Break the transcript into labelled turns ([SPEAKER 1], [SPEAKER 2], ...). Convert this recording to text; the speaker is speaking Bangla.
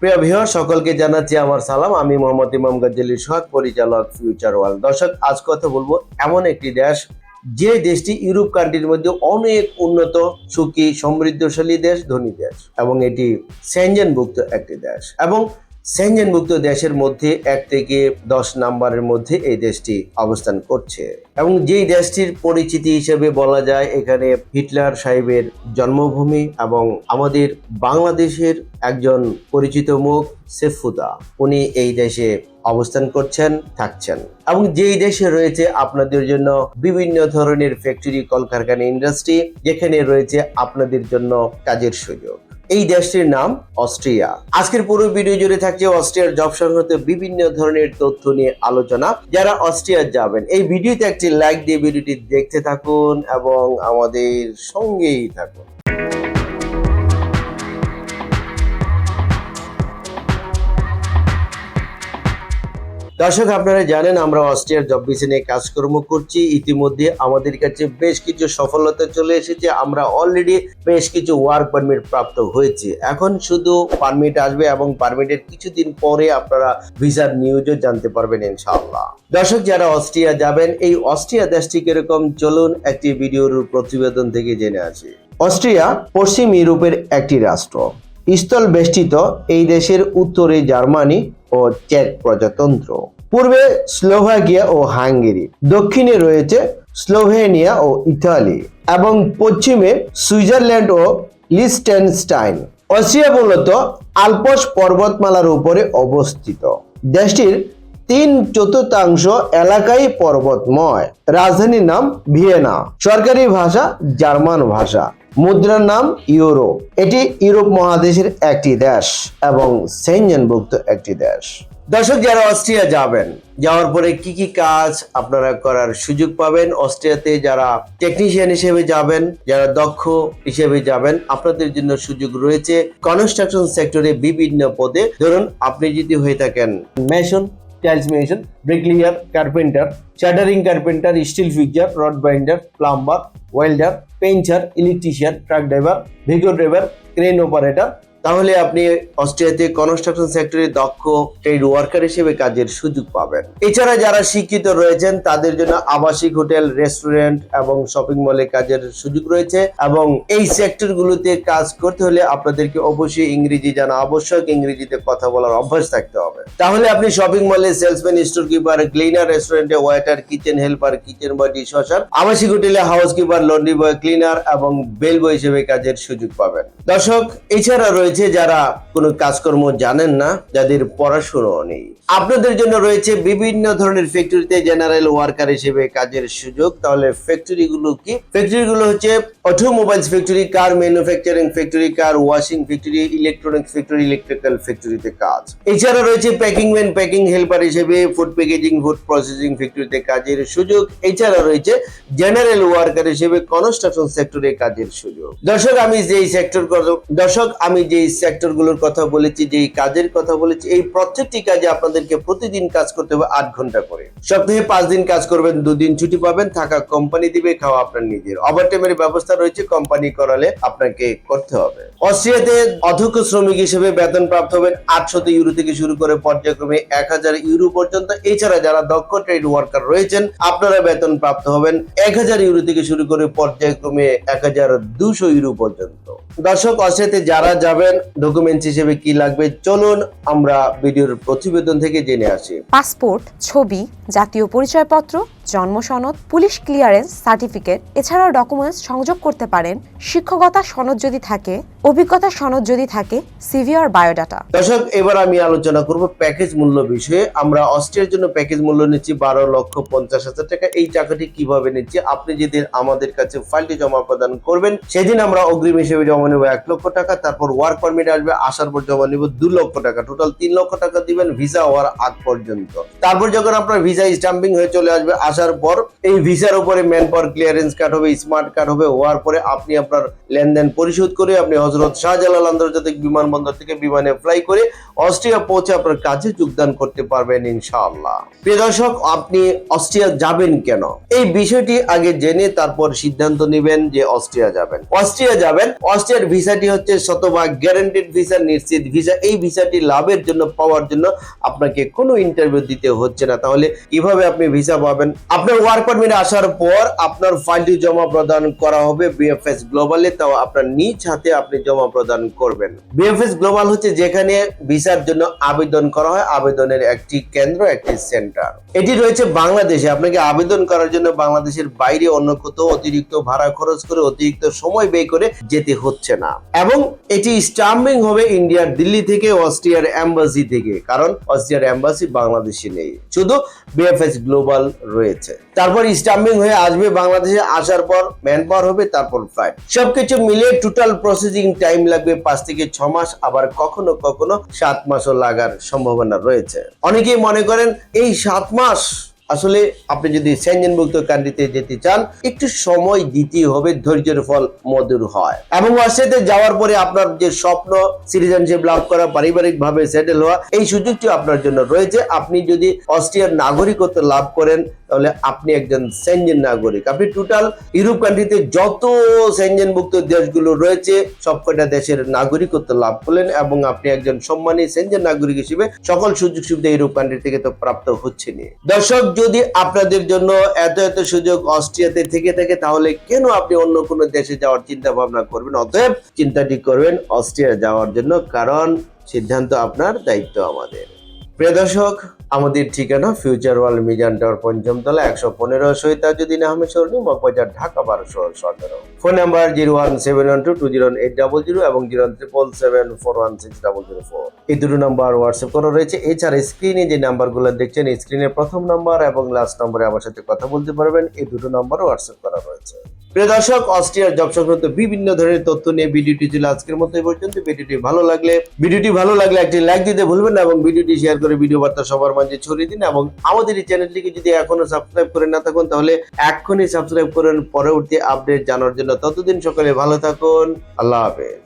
[SPEAKER 1] প্রিয় ভিউয়ার সকলকে জানাচ্ছি আমার সালাম। আমি মোহাম্মদ ইমাম গাজ্জালি সৎ পরিচালক ফিউচার ওয়ার্ল্ড দর্শক, আজ কথা বলব এমন একটি দেশ, যে দেশটি ইউরোপ কান্ট্রির মধ্যে অনেক উন্নত, সুখী, সমৃদ্ধশালী দেশ, ধনী দেশ। এবং এটি সেনজেনভুক্ত একটি দেশ। এবং সেনজেনভুক্ত দেশের মধ্যে এক থেকে দশ নাম্বারের মধ্যে এই দেশটি অবস্থান করছে। এবং যেই দেশটির পরিচিতি হিসেবে বলা যায়, এখানে হিটলার সাহেবের জন্মভূমি এবং আমাদের বাংলাদেশের একজন পরিচিত মুখ সেফুদা। উনি এই দেশে অবস্থান করছেন, থাকছেন। এবং যেই দেশে রয়েছে আপনাদের জন্য বিভিন্ন ধরনের ফ্যাক্টরি কলকারখানা ইন্ডাস্ট্রি যেখানে রয়েছে আপনাদের জন্য কাজের সুযোগ। এই দেশটির নাম অস্ট্রিয়া। আজকের পুরো ভিডিও জুড়ে থাকছে অস্ট্রিয়ার জব সংক্রান্ত বিভিন্ন ধরনের তথ্য নিয়ে আলোচনা। যারা অস্ট্রিয়া যাবেন, এই ভিডিওতে একটি লাইক দিয়ে ভিডিওটি দেখতে থাকুন এবং আমাদের সঙ্গেই থাকুন। দর্শক আপনারা জানেন আমরা অস্ট্রিয়ার জব ভিসা নিয়ে কাজকর্ম করছি। ইতিমধ্যে আমাদের কাছে বেশ কিছু সফলতা চলে এসেছে। আমরা অলরেডি বেশ কিছু ওয়ার্ক পারমিট প্রাপ্ত হয়েছে। এখন শুধু পারমিট আসবে এবং পারমিটের কিছুদিন পরে আপনারা ভিসার নিউজও জানতে পারবেন ইনশাআল্লাহ। দর্শক, যারা অস্ট্রিয়া যাবেন, এই অস্ট্রিয়া দেশটি কীরকম, চলুন একটি ভিডিওর প্রতিবেদন থেকে জেনে আসি। অস্ট্রিয়া পশ্চিম ইউরোপের একটি রাষ্ট্র। স্থল বেষ্টিত এই দেশের উত্তরে জার্মানি ও চেক প্রজাতন্ত্র। পূর্বে স্লোভাকিয়া ও হাঙ্গেরি, দক্ষিণে রয়েছে স্লোভেনিয়া ও ইতালি, এবং পশ্চিমে সুইজারল্যান্ড ও লিস্টেনস্টাইন অস্ট্রিয়া মূলত আলপস পর্বতমালার উপরে অবস্থিত। দেশটির তিন চতুর্থাংশ এলাকাই পর্বতময়। রাজধানীর নাম ভিয়েনা। সরকারি ভাষা জার্মান ভাষা। মুদ্রার নাম ইউরো এটি ইউরোপ মহাদেশের একটি দেশ এবং সেনজেনভুক্ত একটি দেশ। দর্শক, যারা অস্ট্রিয়া যাবেন, যাওয়ার পরে কি কি কাজ আপনারা করার সুযোগ পাবেন? অস্ট্রিয়াতে যারা টেকনিশিয়ান হিসেবে যাবেন, যারা দক্ষ হিসেবে যাবেন, আপনাদের জন্য সুযোগ রয়েছে। কনস্ট্রাকশন সেক্টরে বিভিন্ন পদে। ধরুন, আপনি যদি হয়ে থাকেন mason tiles mason bricklayer carpenter shuttering carpenter steel fixer rod binder plumber welder painter electrician truck driver vehicle driver crane operator তাহলে আপনি অস্ট্রিয়াতে কনস্ট্রাকশন সেক্টরে দক্ষ ট্রেড ওয়ার্কার হিসেবে কাজের সুযোগ পাবেন। এছাড়া যারা শিক্ষিত রয়েছেন, তাদের জন্য আবাসিক হোটেল রেস্টুরেন্ট এবং শপিং মলে কাজের সুযোগ রয়েছে এবং এই সেক্টরগুলোতে কাজ করতে হলে আপনাদেরকে অবশ্যই ইংরেজি জানা আবশ্যক, ইংরেজিতে কথা বলার অভ্যাস থাকতে হবে। তাহলে আপনি শপিং মলে সেলসম্যান স্টোর কিপার ক্লিনার রেস্টুরেন্টে waiter kitchen helper kitchen boy dishwasher আবাসিক হোটেলে house keeper laundry boy cleaner এবং বেল বয় হিসেবে কাজের সুযোগ পাবেন। দর্শক, এছাড়া রয়েছে যারা কোনো কাজকর্ম জানেন না, যাদের পড়াশোনা নেই। আপনাদের জন্য রয়েছে বিভিন্ন ধরনের ফ্যাক্টরিতে জেনারেল ওয়ার্কার হিসেবে কাজের সুযোগ। তাহলে ফ্যাক্টরি গুলো কি? ফ্যাক্টরি গুলো হচ্ছে automobiles factory car manufacturing factory car washing factory electronics factory electrical ফ্যাক্টরিতে কাজ। এছাড়া রয়েছে প্যাকিং ম্যান প্যাকিং হেল্পার হিসেবে ফুড প্যাকেজিং ফুড প্রসেসিং ফ্যাক্টরিতে কাজের সুযোগ। এছাড়া রয়েছে জেনারেল ওয়ার্কার হিসেবে কনস্ট্রাকশন সেক্টরে কাজের সুযোগ। দর্শক, আমি যেই সেক্টর দর্শক, আমি যেই সেক্টরগুলোর কথা বলেছি যেই কাজের কথা বলেছি, এই প্রত্যেকটি কাজে আপনাদেরকে প্রতিদিন কাজ করতে হবে আট ঘণ্টা করে। সপ্তাহে পাঁচ দিন কাজ করবেন, দুদিন ছুটি পাবেন, থাকা কোম্পানি দিবে, খাওয়া আপনার নিজের। ওভারটাইমের ব্যবস্থা রয়েছে কোম্পানি করালে আপনাকে করতে হবে। অস্ট্রিয়াতে অধ্যক্ষ শ্রমিক হিসেবে বেতন প্রাপ্ত হবেন আটশত ইউরো থেকে শুরু করে পর্যায়ক্রমে এক হাজার ইউরো পর্যন্ত। এছাড়া যারা দক্ষ ট্রেড ওয়ার্কার রয়েছেন, আপনারা বেতন প্রাপ্ত হবেন এক হাজার ইউরো থেকে শুরু করে পর্যায়ক্রমে এক হাজার দুশো ইউরো পর্যন্ত। দর্শক, অস্ট্রিয়াতে যারা যাবেন ডকুমেন্টস হিসেবে কি লাগবে চলুন আমরা ভিডিওর প্রতিবেদন থেকে জেনে আসি।
[SPEAKER 2] পাসপোর্ট ছবি জাতীয় পরিচয়পত্র জন্ম সনদ পুলিশ ক্লিয়ারেন্স সার্টিফিকেট এছাড়াও ডকুমেন্টস সংযোগ করতে পারেন। শিক্ষকতা সনদ যদি থাকে অভিজ্ঞতা সনদ যদি থাকে সিভি আর বায়োডাটা
[SPEAKER 1] দর্শক এবার আমি আলোচনা করব প্যাকেজ মূল্য বিষয়ে। আমরা অস্ট্রিয়ার জন্য প্যাকেজ মূল্য নিচ্ছি বারো লক্ষ পঞ্চাশ হাজার টাকা। এই টাকাটি কীভাবে নিচ্ছি? আপনি যেদিন আমাদের কাছে ফাইলটি জমা প্রদান করবেন সেদিন আমরা অগ্রিম হিসেবে জমা নেব এক লক্ষ টাকা। তারপর ওয়ার্ক পারমিট আসবে, আসার পর জমা নেব দু লক্ষ টাকা। টোটাল তিন লক্ষ টাকা দিবেন ভিসা হওয়ার আগ পর্যন্ত। তারপর যখন আপনার ভিসা স্টাম্পিং হয়ে চলে আসবে, আসার পর এই ভিসার উপরে ম্যান পাওয়ার ক্লিয়ারেন্স কার্ড হবে স্মার্ট কার্ড হবে, হওয়ার পরে আপনি আপনার লেনদেন পরিশোধ করে আপনি হজরত শাহজালাল আন্তর্জাতিক বিমানবন্দর থেকে বিমানে ফ্লাই করে অস্ট্রিয়া পৌঁছে আপনার কাজে যোগদান করতে পারবেন ইনশাআল্লাহ। প্রিয় দর্শক, আপনি অস্ট্রিয়া যাবেন কেন? এই বিষয়টি আগে জেনে তারপর সিদ্ধান্ত নেবেন যে অস্ট্রিয়া যাবেন। অস্ট্রিয়া যাবেন, অস্ট্রিয়ার ভিসাটি হচ্ছে শতভাগ গ্যারান্টেড ভিসা নিশ্চিত ভিসা এই ভিসাটি লাভের জন্য, পাওয়ার জন্য আপনাকে কোনো ইন্টারভিউ দিতে হচ্ছে না। তাহলে কীভাবে আপনি ভিসা পাবেন? আপনার ওয়ার্ক পারমিট আসার পর আপনার ফাইলটি জমা প্রদান করা হবে বিএফএস গ্লোবালে তাও আপনার নিজ হাতে আপনি জমা প্রদান করবেন। বিএফএস গ্লোবাল হচ্ছে যেখানে ভিসার জন্য আবেদন করা হয়। আবেদনের একটি কেন্দ্র, একটি সেন্টার এটি রয়েছে বাংলাদেশে। আপনাকে আবেদন করার জন্য বাংলাদেশের বাইরে অন্য কোথাও অতিরিক্ত ভাড়া খরচ করে অতিরিক্ত সময় ব্যয় করে যেতে হচ্ছে না। এবং এটি স্টাম্পিং হবে ইন্ডিয়ার দিল্লি থেকে, অস্ট্রিয়ার অ্যাম্বাসি থেকে। কারণ অস্ট্রিয়ার অ্যাম্বাসি বাংলাদেশে নেই। শুধু বিএফএস গ্লোবাল রয়েছে। তারপর স্টাম্পিং হয়ে আসবে বাংলাদেশে। আসার পর ম্যান পাওয়ার হবে, তারপর ফ্লাইট সবকিছু মিলিয়ে টোটাল প্রসেসিং টাইম লাগবে পাঁচ থেকে ছ মাস। আবার কখনো কখনো সাত মাসও লাগার সম্ভাবনা রয়েছে। অনেকেই মনে করেন, এই সাত মাস আসলে আপনি যদি সেঞ্জনভুক্ত কান্ট্রিতে যেতে চান, একটু সময় দিতে হবে, ধৈর্যের ফল মধুর হয়। এবং অস্ট্রেলিয়াতে যাওয়ার পরে আপনার যে স্বপ্ন, সিটিজেনশিপ লাভ করা পারিবারিক ভাবে সেটেল হওয়া, এই সুযোগটি আপনার জন্য রয়েছে। আপনি যদি অস্ট্রিয়ার নাগরিকত্ব লাভ করেন, তাহলে আপনি একজন সেঞ্জেন নাগরিক। আপনি টোটাল ইউরোপ কান্ট্রিতে যত সেঞ্জনভুক্ত দেশগুলো রয়েছে, সবকটা দেশের নাগরিকত্ব লাভ করলেন এবং আপনি একজন সম্মানী সেঞ্জেন নাগরিক হিসেবে সকল সুযোগ সুবিধা ইউরোপ কান্ট্রি থেকে তো প্রাপ্ত হচ্ছে দর্শক যদি আপনাদের জন্য এত এত সুযোগ অস্ট্রিয়াতে থেকে থাকে, তাহলে কেন আপনি অন্য কোনো দেশে যাওয়ার চিন্তা ভাবনা করবেন? অতএব চিন্তাটি করবেন অস্ট্রিয়া যাওয়ার জন্য, কারণ সিদ্ধান্ত আপনার দায়িত্ব আমাদের। প্রিয় দর্শক, আমাদের ঠিকানা ফিউচার ওয়ার্ল্ড মিজান টাওয়ার পঞ্চমতলা একশো পনেরো শহীদাজুদ্দিন আহমেদ সরণি মগবাজার ঢাকা বারোশো সতেরো। Phone number zero one seven one two two zero eight double zero এবং zero triple seven four one six double zero four. এই দুটো নাম্বার হোয়াটসঅ্যাপ করা রয়েছে। এছাড়া স্ক্রিনে যে নাম্বারগুলো দেখছেন স্ক্রিনের প্রথম নাম্বার এবং লাস্ট নম্বরে আমার সাথে কথা বলতে পারবেন। এই দুটো নাম্বার হোয়াটসঅ্যাপ করা রয়েছে। প্রিয় দর্শক, অস্ট্রিয়ার জব সংক্রান্ত বিভিন্ন ধরনের তথ্য নিয়ে ভিডিওটি ছিল আজকের মতো এই পর্যন্ত। ভিডিওটি ভালো লাগলে, ভিডিওটি ভালো লাগলে একটি লাইক দিতে ভুলবেন না এবং ভিডিওটি শেয়ার করে ভিডিও বার্তা সবার মাঝে ছড়িয়ে দিন এবং আমাদের এই চ্যানেলটিকে যদি এখনও সাবস্ক্রাইব করে না থাকুন, তাহলে এখনই সাবস্ক্রাইব করেন। পরবর্তী আপডেট জানার জন্য ততদিন সকালে ভালো থাকুন। আল্লাহ হাফেজ।